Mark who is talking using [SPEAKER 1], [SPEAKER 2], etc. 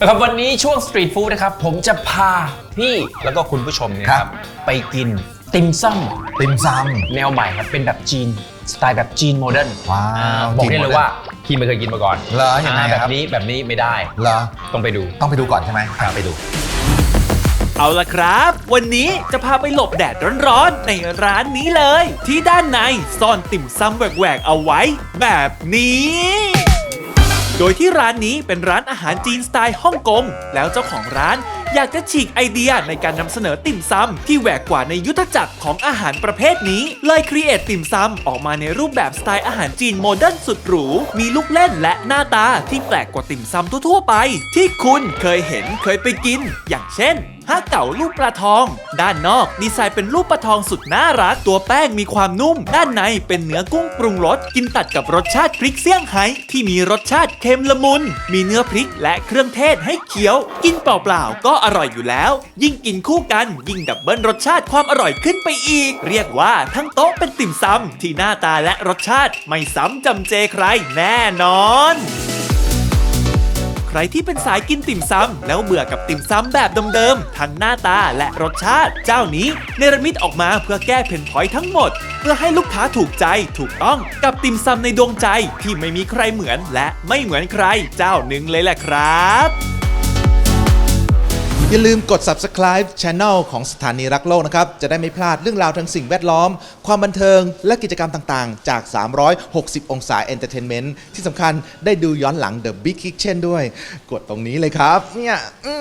[SPEAKER 1] นะครับวันนี้ช่วงสตรีทฟู้ดนะครับ ผมจะพาพี่แล้วก็คุณผู้ชมเนี่ยนะครับ ไปกินติมซัม
[SPEAKER 2] ติมซ
[SPEAKER 1] แนวใหม่ครับ เป็นแบบจีน สไตล์แบบจีนโมเดิร์น
[SPEAKER 2] ว้าว
[SPEAKER 1] อ่บอกได้
[SPEAKER 2] จีน
[SPEAKER 1] เลย
[SPEAKER 2] โมเดิร์น
[SPEAKER 1] ว่าพี่ไม่เคยกินมาก่อน
[SPEAKER 2] เหรอยังไงาอะ
[SPEAKER 1] แบบ
[SPEAKER 2] ครับ
[SPEAKER 1] นี้แบบนี้ไม่ได้ำ
[SPEAKER 2] เหรอ
[SPEAKER 1] ต้องไปดู
[SPEAKER 2] ต้องไปดูก่อนใช่ไหมอะไปดู
[SPEAKER 3] เอาละครับ วันนี้จะพาไปหลบแดดร้อนๆ ในร้านนี้เลย ที่ด้านในซ่อนติ่มซำแหวกๆเอาไว้ แบบนี้ โดยที่ร้านนี้เป็นร้านอาหารจีนสไตล์ฮ่องกง แล้วเจ้าของร้าน อยากจะฉีกไอเดียในการนำเสนอติ่มซำที่แหวกกว่าในยุทธจักรของอาหารประเภทนี้ เลยครีเอทติ่มซำออกมาในรูปแบบสไตล์อาหารจีนโมเดิร์นสุดหรู มีลูกเล่นและหน้าตาที่แปลกกว่าติ่มซำทั่วๆไป ที่คุณเคยเห็นเคยไปกิน อย่างเช่นฮะเก่าลูกปลาทอง ด้านนอกดีไซน์เป็นรูปปลาทองสุดน่ารัก ตัวแป้งมีความนุ่ม ด้านในเป็นเนื้อกุ้งปรุงรส กินตัดกับรสชาติพริกเซี่ยงไฮ้ที่มีรสชาติเค็มละมุน มีเนื้อพริกและเครื่องเทศให้เคี้ยว กินเปล่าๆก็อร่อยอยู่แล้ว ยิ่งกินคู่กัน ยิ่งดับเบิลรสชาติความอร่อยขึ้นไปอีก เรียกว่าทั้งโต๊ะเป็นติ่มซำที่หน้าตาและรสชาติไม่ซ้ำจำเจใครแน่นอนใครที่เป็นสายกินติ่มซำแล้วเบื่อกับติ่มซำแบบเดิมๆทั้งหน้าตาและรสชาติ เจ้านี้เนรมิตออกมาเพื่อแก้เพนพอยทั้งหมด เพื่อให้ลูกค้าถูกใจถูกต้องกับติ่มซำในดวงใจที่ไม่มีใครเหมือนและไม่เหมือนใครเจ้าหนึ่งเลยแหละครับ
[SPEAKER 4] อย่าลืมกด subscribe Channel ของสถานีรักโลกนะครับ จะได้ไม่พลาดเรื่องราวทางสิ่งแวดล้อม ความบันเทิง และกิจกรรมต่างๆ จาก 360 องศา Entertainment ที่สำคัญได้ดูย้อนหลัง The Big Kitchen ด้วย กดตรงนี้เลยครับ เนี่ยอื